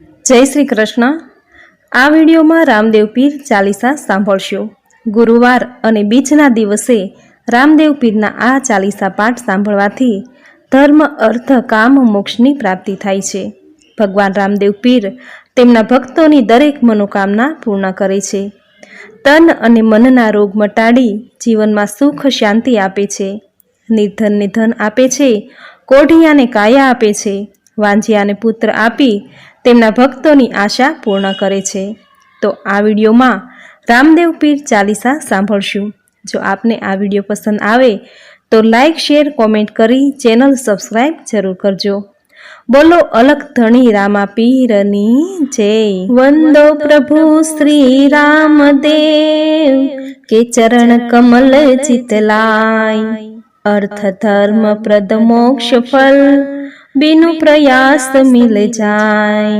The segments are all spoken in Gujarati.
જય શ્રી કૃષ્ણ. આ વિડીયોમાં રામદેવ પીર ચાલીસા સાંભળશો. ગુરુવાર અને બીજના દિવસે રામદેવ પીરના આ ચાલીસા પાઠ સાંભળવાથી ધર્મ, અર્થ, કામ, મોક્ષની પ્રાપ્તિ થાય છે. ભગવાન રામદેવ પીર તેમના ભક્તોની દરેક મનોકામના પૂર્ણ કરે છે. તન અને મનના રોગ મટાડી જીવનમાં સુખ, શાંતિ આપે છે. નિર્ધનને ધન આપે છે. કોઢિયાને કાયા આપે છે. વાંજિયાને પુત્ર આપી તેમના ભક્તોની આશા પૂર્ણ કરે છે. તો આ વિડીયોમાં રામદેવ પીર ચાલીસા સાંભળશું. જો આપને આ વીડિયો પસંદ આવે, તો લાઇક શેર, કોમેન્ટ કરી ચેનલ સબસ્ક્રાઈબ જરૂર કરજો. બોલો અલખ ધણી રામા પીરની જય. વંદો પ્રભુ શ્રી રામદેવ, કે ચરણ કમલ ચિતલાય. અર્થ ધર્મ પ્રદ મોક્ષ ફલ પ્રયાસ મિલ જાય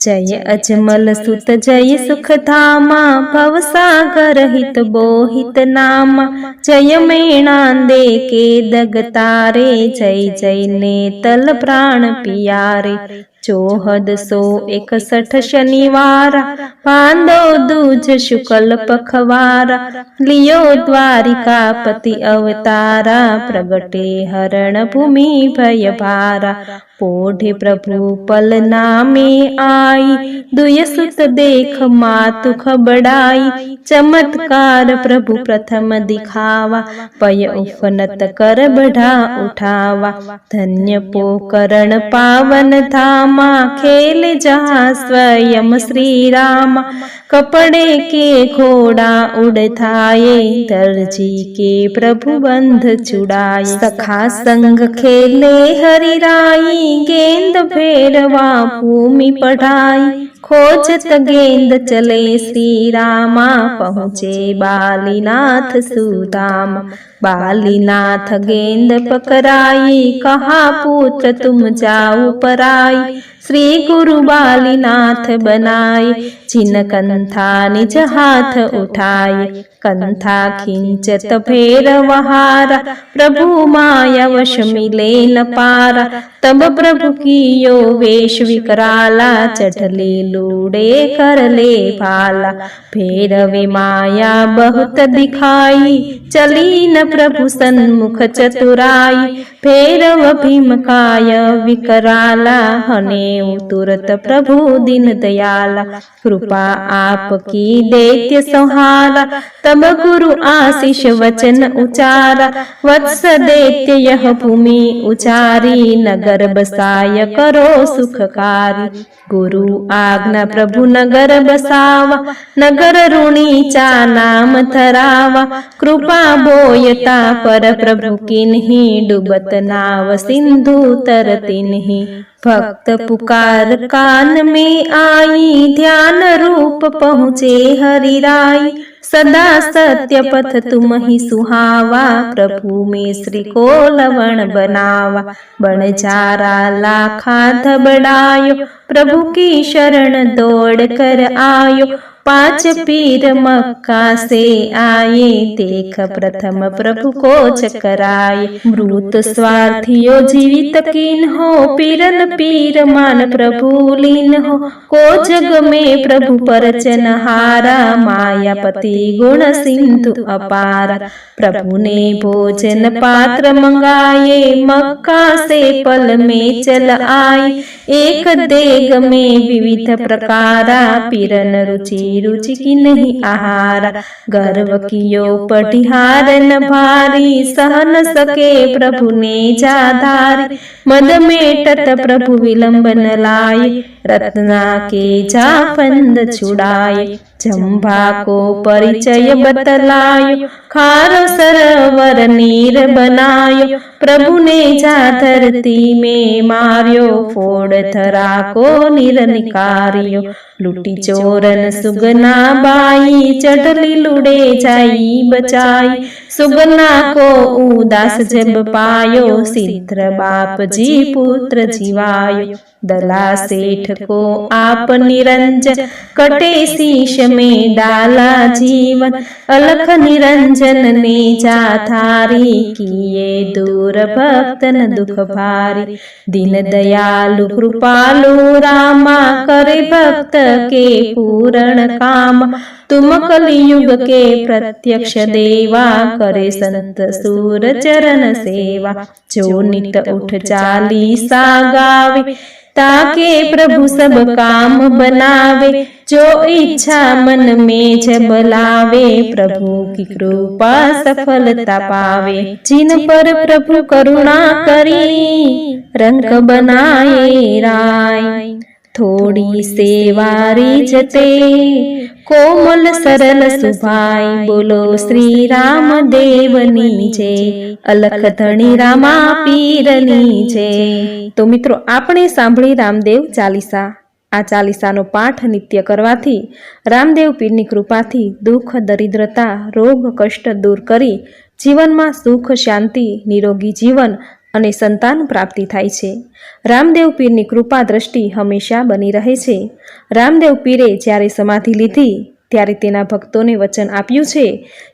જય અજમલ સુત જય સુખધામા ભવસાગર હિત બોહિત નામા જય મેણાંદે કે દગતારે જય જય ને તલ પ્રાણ પિયારે ચોહદ સો એકસઠ શનિવાર, પાંદો દૂજ શુકલ પખવાર, લિયો દ્વારિકા પતિ અવતારા, પ્રગટે હરણ ભૂમિ ભય ભારા પોઢે પ્રભુ પલ નામે આઈ દુયસુત દેખ માતુ ખબડાઈ, ચમત્કાર પ્રભુ પ્રથમ દિખાવા, પય ઉફનત કર બઢા ઉઠાવા, ધન્ય પોકરણ પાવન ધામા ખેલ જહા સ્વયં શ્રી રામ કપડે કે ઘોડા ઉડ થાય દરજી કે પ્રભુ બંધ ચુડાય. સખા સંગ ખેલે હરિરાઈ, ગેંદ ફેરવા ભૂમિ પઢાઈ. ખોજત ગેંદ ચલે શ્રી રામા પહોંચે બાલીનાથ સુદામ બાલીનાથ ગેંદ પકરાઈ કહા પુત્ર તુમ જાઉ પરાઈ? श्री गुरु बालीनाथ बनाय चिन् कंथा निज हाथ उठाय कंथा उचत फेर वहारा प्रभु माया वश मिले न पारा तब प्रभु की यो वेशरला चढल ले लोडे कर पाला फेरवे माया बहुत दिखाई चली न प्रभु सन्मुख चतुराइ काय विकराला हने હને તુરત પ્રભુ દિન દયાલા કૃપા આપકી દૈત્ય સંહારા તબ ગુરુ આશીષ વચન ઉચારા વત્સ દૈત્ય યહ ભૂમિ ઉચારી નગર બસાય કરો સુખકારી ગુરુ આજ્ઞા પ્રભુ નગર બસાવા નગર ઋણી ચા નામ ધરાવા કૃપા બોયતા પર પ્રભુ કિન્હી ડૂબત નાવ સિંધુ તરતિન્હી ભક્ત પુકાર કાન મે આઈ ધ્યાન રૂપ પહોંચે હરિરાય. સદા સત્ય પથ તુમ હિ સુહાવા, પ્રભુ મે શ્રી કો લવણ બનાવા બણજારા લાખા ધબડાયો, પ્રભુ કી શરણ દોડ કર આયો. पांच पीर मक्का से आए देख प्रथम प्रभु को चकराए मृत स्वार्थियो जीवित किन हो पीरन पीर मान प्रभु लीन हो को जग में प्रभु परचन हारा मायापति गुण सिंधु अपारा प्रभु ने भोजन पात्र मंगाए मक्का से पल में चल आए एक देग में विविध प्रकारा पीरन रुचि રુચિકી નહીં આહાર ગર્વ કિયો પટિહારન ભારી સહન સકે પ્રભુને જાધારી મદ મેટત પ્રભુ વિલંબન લાય રત્ના કે જાફંદ છુડાય જંભા કો પરિચય બતલાયો ખારો સર સરોવર નીર બનાયો પ્રભુને જા ધરતી મેં માર્યો ફોડ થરાકો નીર નિકાર્યો લૂટી ચોરન સુગના બાઈ ચડલી લુડે જાઈ બચાઈ સુગના કો ઉદાસ જબ પાયો સિદ્ધ બાપજી પુત્ર જીવાયો उदास जब पायो सिद्ध बाप जी पुत्र जीवायो दला सेठ को आप निरंजन कटे शीश में डाला जीवन अलख निरंजन ने जा थारी किए दूर भक्तन दुख भारी दीन दयालु कृपालु रामा कर करे भक्त के पूर्ण काम तुम कलियुग के प्रत्यक्ष देवा करे संत सूर चरण सेवा जो नित उठ चालीसा गावे ताके प्रभु सब काम बनावे जो इच्छा मन में जब लावे प्रभु की कृपा सफलता पावे जिन पर प्रभु करुणा करी रंग बनाए राय થોડી સેવારી જતે કોમલ સરલ સુભાઈ બોલો શ્રી રામ દેવની છે અલખ ધણી રામા પીરની છે તો મિત્રો આપણે સાંભળી રામદેવ ચાલીસા. આ ચાલીસાનો પાઠ નિત્ય કરવાથી રામદેવ પીરની કૃપાથી દુઃખ, દરિદ્રતા, રોગ, કષ્ટ દૂર કરી જીવનમાં સુખ, શાંતિ, નિરોગી જીવન અને સંતાન પ્રાપ્તિ થાય છે. રામદેવ પીરની કૃપા દ્રષ્ટિ હંમેશા બની રહે છે. રામદેવ પીરે જ્યારે સમાધિ લીધી, ત્યારે તેના ભક્તોને વચન આપ્યું છે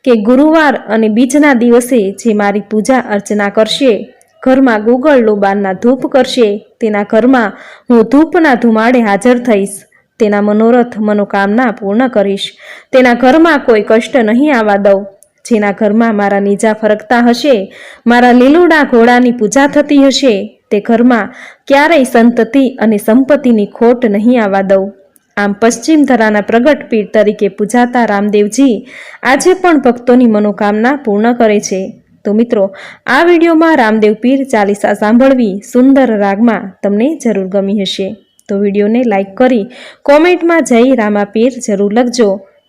કે ગુરુવાર અને બીજના દિવસે જે મારી પૂજા અર્ચના કરશે, ઘરમાં ગુગળ લોબાનના ધૂપ કરશે, તેના ઘરમાં હું ધૂપના ધુમાડે હાજર થઈશ, તેના મનોરથ મનોકામના પૂર્ણ કરીશ. તેના ઘરમાં કોઈ કષ્ટ નહીં આવવા દઉં. જેના ઘરમાં મારા નીજા ફરકતા હશે, મારા લીલુડા ઘોડાની પૂજા થતી હશે, તે ઘરમાં ક્યારેય સંતતિ અને સંપત્તિની ખોટ નહીં આવવા દઉં. આમ પશ્ચિમ ધરાના પ્રગટ પીર તરીકે પૂજાતા રામદેવજી આજે પણ ભક્તોની મનોકામના પૂર્ણ કરે છે. તો મિત્રો, આ વિડીયોમાં રામદેવ પીર ચાલીસા સાંભળવી સુંદર રાગમાં તમને જરૂર ગમી હશે. તો વિડીયોને લાઈક કરી કોમેન્ટમાં જય રામા પીર જરૂર લખજો.